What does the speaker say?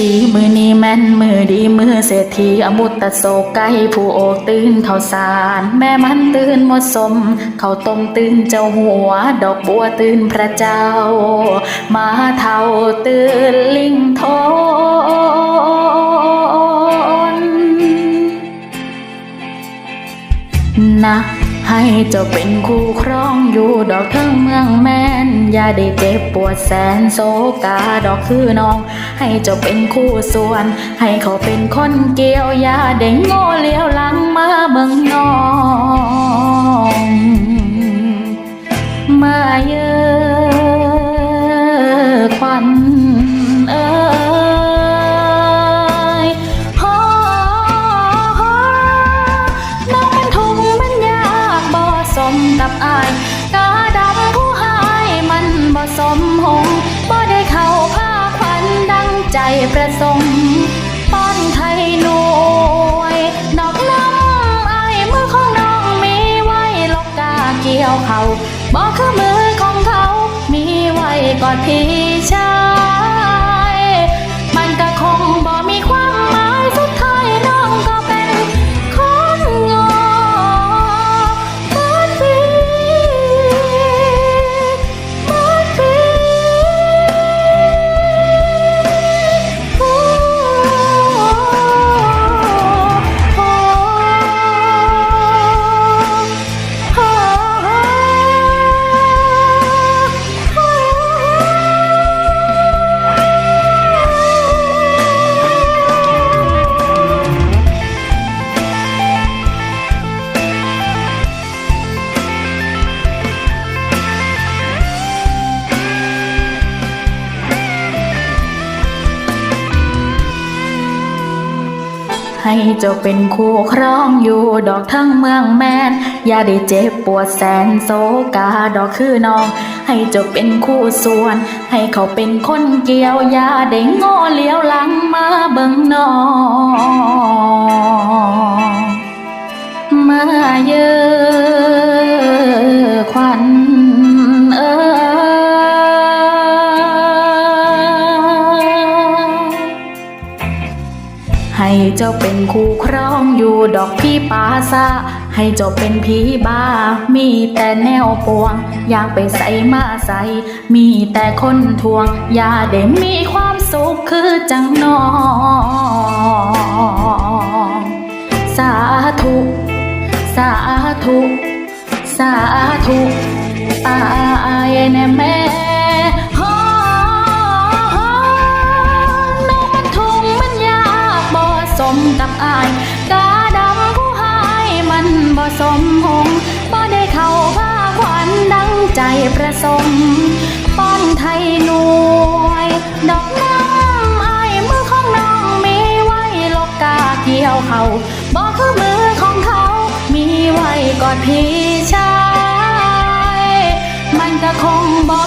สีมือนี้แม่นมือดีมือเศรษฐีอมุตตะโศกไก่ผู้โอกตื่นเขาสาร แม่มันตื่นหมดสม เขาต้มตื่นเจ้าหัว ดอกบัวตื่นพระเจ้า มาเท่าตื่นลิงโทนนะให้เจ้าเป็นคู่ครองอยู่ดอกเทิงเมืองแม่น อย่าได้เจ็บปวดแสนโศกาดอกคือน้อง ให้เจ้าเป็นคู่ส่วน ให้เขาเป็นคนเกี่ยวอย่าได้โง่เลี้ยวหลังมาเบิ่งนอง สมหงบ่ได้เข้าผ้าขวัญดังใจประสงค์ป้อนไทยหน่วยนอกน้ำไอมือของน้องมีไว้ลกกาเกี่ยวเขาบอกคือมือของเขา มีไว้กอดพี่ชาย ให้เจ้าเป็นคู่ครองอยู่ดอกทั้งเมืองแมนอย่าได้เจ็บปวดแสนโศกาดอกคือน้อง ให้เจ้าเป็นคู่ส่วน ให้เขาเป็นคนเกี่ยวอย่าได้งอเลี้ยวหลังมาเบิ่งน้องมาเยอะ เจ้าเป็นคู่ครองอยู่ดอกพี่ปาซาให้เจ้าเป็นผีบ้า มีแต่แนวปวง อยากไปใส่มาใส่ มีแต่คนทวง อย่าได้มีความสุขคือจังนอง สาธุ สาธุ สาธุตายแน่แม่ กับอาย กาดำผู้หายมันบ่สมหงบ่ได้เข้าผ้าขวัญดังใจประสมป้อนไทยหน่วย ดอกน้ำอายมือของน้องมีไว้ลกกาเกี่ยวเขาบ่คือมือของเขา มีไว้กอดพี่ชาย มันจะคงบ่